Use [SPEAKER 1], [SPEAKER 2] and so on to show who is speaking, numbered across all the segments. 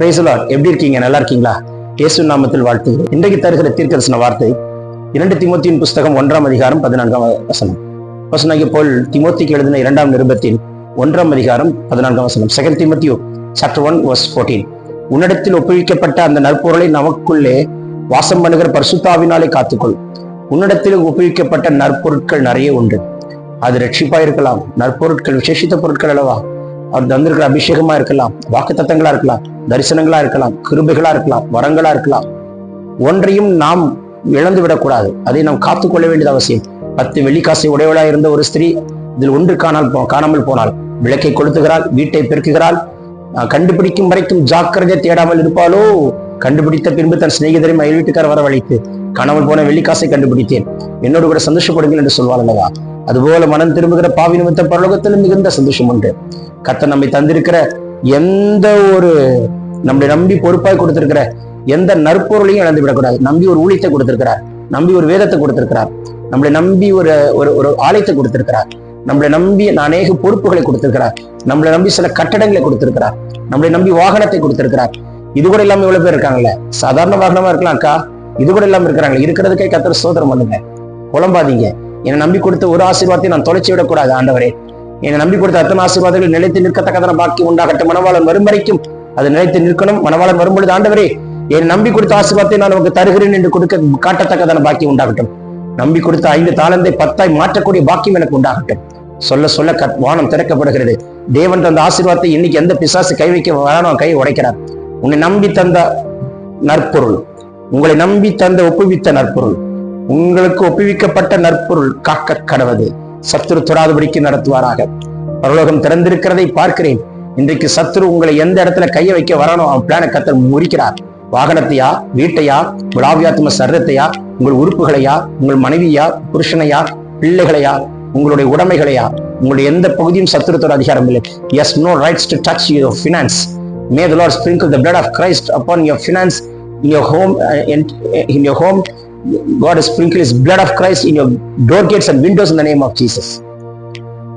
[SPEAKER 1] பிரைசலாட் எப்படி இருக்கீங்க? நல்லா இருக்கீங்களா? இயேசு நாமத்தில் வாழ்த்துகிறேன். இன்றைக்கு தருகிற தீர்க்கரசன வார்த்தை இரண்டு திமுத்தியின் புஸ்தகம் ஒன்றாம் அதிகாரம் பதினான்காம் வசனம். வசனாகி போல் திமுத்திக்கு எழுதின இரண்டாம் நிருபத்தின் ஒன்றாம் அதிகாரம் பதினான்காம் வசனம். Second Timothy chapter one verse fourteen உன்னிடத்தில் ஒப்புவிக்கப்பட்ட அந்த நற்பொருளை நமக்குள்ளே வாசம் பண்ணுகிற பரிசுத்தாவினாலே காத்துக்கொள். உன்னிடத்தில் ஒப்புவிக்கப்பட்ட நற்பொருட்கள் நிறைய உண்டு. அது ரட்சிப்பா இருக்கலாம் நற்பொருட்கள் விசேஷித்த பொருட்கள் அல்லவா? அவர் தந்திருக்கிற அபிஷேகமா இருக்கலாம் வாக்குத்தத்தங்களா இருக்கலாம் தரிசனங்களா இருக்கலாம் கிருபைகளா இருக்கலாம் வரங்களா இருக்கலாம். ஒன்றையும் நாம் இழந்து விடக்கூடாது. அதை நாம் காத்துக்கொள்ள வேண்டியது அவசியம். பத்து வெள்ளிக்காசை உடையவளா இருந்த ஒரு ஸ்திரீ இதில் ஒன்று காணால் போ- காணாமல் போனாள். விளக்கை கொளுத்துகிறாள் வீட்டை பெருக்குகிறாள். அஹ் கண்டுபிடிக்கும் வரைக்கும் ஜாக்கிரதை தேடாமல் இருப்பாளோ? கண்டுபிடித்த பின்பு தன் சிநேகிதரை மயில் வீட்டுக்கார் வரவழைத்து காணாமல் போன வெள்ளிக்காசை கண்டுபிடித்தேன். என்னோடு கூட சந்தோஷப்படுங்கள் என்று சொல்வாள் அல்லவா? அதுபோல மனம் திரும்புகிற பாவி நிமித்த பரலோகத்தில் மிகுந்த சந்தோஷம் உண்டு. கத்த நம்மை தந்திருக்கிற எந்த ஒரு நம்மளை நம்பி பொறுப்பாய் கொடுத்திருக்கிற எந்த நற்பொருளையும் இழந்து விடக்கூடாது. நம்பி ஒரு ஊழியத்தை கொடுத்திருக்கிறார். நம்பி ஒரு வேதத்தை கொடுத்திருக்கிறார். நம்மளை நம்பி ஒரு ஒரு ஒரு ஆலயத்தை கொடுத்திருக்கிறார். நம்மளை நம்பி அநேக பொறுப்புகளை கொடுத்திருக்கிறார். நம்மளை நம்பி சில கட்டடங்களை கொடுத்திருக்கிறார். நம்மளை நம்பி வாகனத்தை கொடுத்திருக்கிறார். இது கூட இல்லாம இவ்வளவு பேர் இருக்காங்கல்ல. சாதாரண வாகனமா இருக்கலாம் அக்கா இது கூட இல்லாம இருக்கிறாங்க இருக்கிறதுக்கே கத்திர சோதரம் பண்ணுங்க. புலம்பாதீங்க. என்னை நம்பி கொடுத்த ஒரு ஆசீர்வாதத்தை நான் தொலைச்சி விடக்கூடாது ஆண்டவரே. என்னை நம்பி கொடுத்த அத்தனை ஆசீர்வாதங்கள் நிலைத்து நிற்கத்தக்கதன பாக்கி உண்டாகட்டும். மனவாளன் வரும் வரைக்கும் அது நிலைத்து நிற்கணும். மனவாளன் வரும்பொழுது ஆண்டவரே என்னை நம்பி கொடுத்த ஆசீர்வாதத்தை நான் உனக்கு தருகிறேன் என்று கொடுக்க காட்டத்தக்கதான பாக்கி உண்டாகட்டும். நம்பி கொடுத்த ஐந்து தாளந்தை பத்தாய் மாற்றக்கூடிய பாக்கியம் எனக்கு உண்டாகட்டும். சொல்ல சொல்ல வானம் திறக்கப்படுகிறது. தேவன் தந்த ஆசீர்வாதத்தை இன்னைக்கு எந்த பிசாசு கை வைக்க வரானோ கை உடைக்கிறார். உன்னை நம்பி தந்த நற்பொருள். உங்களை நம்பி தந்த ஒப்புவித்த நற்பொருள். உங்களுக்கு ஒப்புவிக்கப்பட்ட நற்பொருள் காக்க கடவது. சத்துரு தொடாதபடிக்கு நடத்துவாராக. பரலோகம் திறந்திருக்கிறதை பார்க்கிறேன். இன்றைக்கு சத்துரு உங்களை எந்த இடத்துல கையை வைக்க வரானோ அவன் பிளான கத்தர் முறிக்கிறார். வாகனத்தையா வீட்டையா உங்கள் சரீரத்தையா உங்கள் உறுப்புகளையா உங்கள் மனைவியா புருஷனையா பிள்ளைகளையா உங்களுடைய உடைமைகளையா உங்களுடைய எந்த பகுதியும் சத்துருத்தோட அதிகாரம் இல்லை. Has no rights to touch your finance may the Lord sprinkle the blood of Christ upon your finance in your home in your home God has sprinkled his blood of Christ in your door gates and windows in the name of Jesus.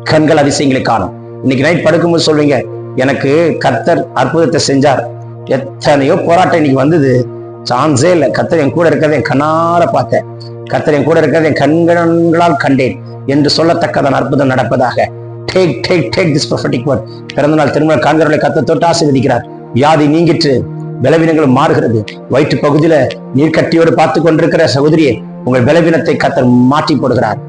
[SPEAKER 1] கண்கள் அதிசயங்களை காணும். இன்னைக்கு night படுக்கும்போது சொல்வீங்க எனக்கு கர்த்தர் அற்புதத்தை செஞ்சார். எத்தனையோ போராட்டம் இன்னைக்கு வந்தது. சான்ஸே இல்லை. கர்த்தர் என் கூட இருக்கிறத என் கண்ணால பார்த்தேன். கர்த்தர் என் கூட இருக்கிறத என் கண்களால் கண்டேன் என்று சொல்லத்தக்கதான் அற்புதம் நடப்பதாக. Take take take this prophetic word பிறந்த நாள் திருமண காண்கிறவர்களை கத்த தொட்டு ஆசீர்வதிக்கிறார். வியாதி நீங்கிற்று. பலவீனங்களும் மாறுகிறது. வயிற்று பகுதியில நீர்க்கட்டியோடு பார்த்து கொண்டிருக்கிற சகோதரியை உங்கள் பலவீனத்தை கத்தர் மாற்றி போடுகிறார்.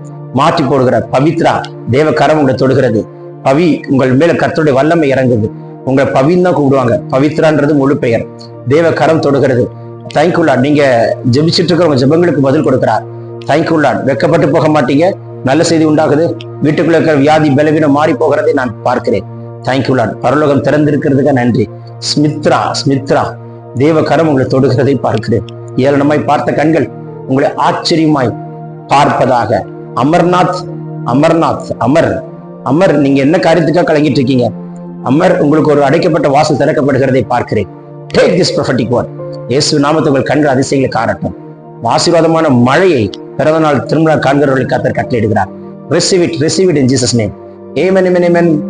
[SPEAKER 1] மாற்றி போடுகிறார். பவித்ரா தேவ கரம் உங்களை தொடுகிறது. பவி உங்கள் மேல கர்த்தருடைய வல்லமை இறங்குது. உங்களை பவின்னு தான் கூப்பிடுவாங்க. பவித்ரான்றது முழு பெயர். தேவ கரம் தொடுகிறது தேங்க்யூலா நீங்க ஜெபிச்சிட்டு இருக்கிற உங்க ஜெபங்களுக்கு பதில் கொடுக்கிறார். தேங்க்யூலா வெக்கப்பட்டு போக மாட்டீங்க. நல்ல செய்தி உண்டாகுது. வீட்டுக்குள்ள இருக்கிற வியாதி பலவீனம் மாறி போகிறதை நான் பார்க்கிறேன். தேங்க்யூலா பரலோகம் திறந்திருக்கிறதுக்கு நன்றி. ஸ்மித்ரா ஸ்மித்ரா தேவ கரம் உங்களை தொடுகிறதை பார்க்கிறேன். ஏளனமாய் பார்த்த கண்கள் உங்களை ஆச்சரியமாய் பார்ப்பதாக. அமர்நாத் அமர்நாத் அமர் அமர் நீங்க என்ன காரியத்துக்காக கலங்கிட்டு இருக்கீங்க? அமர் உங்களுக்கு ஒரு அடைக்கப்பட்ட வாசல் திறக்கப்படுகிறதை பார்க்கிறேன். Take this prophetic word. இயேசு நாமத்தை உங்கள் கண்கள் அதிசயங்களை காரட்டும் ஆசீர்வாதமான மழையை பிறந்த நாள் திருமண காண்கிறவர்களுக்கு கத்தர் கட்டளையிடுகிறார். Receive it receive it in jesus name. Amen.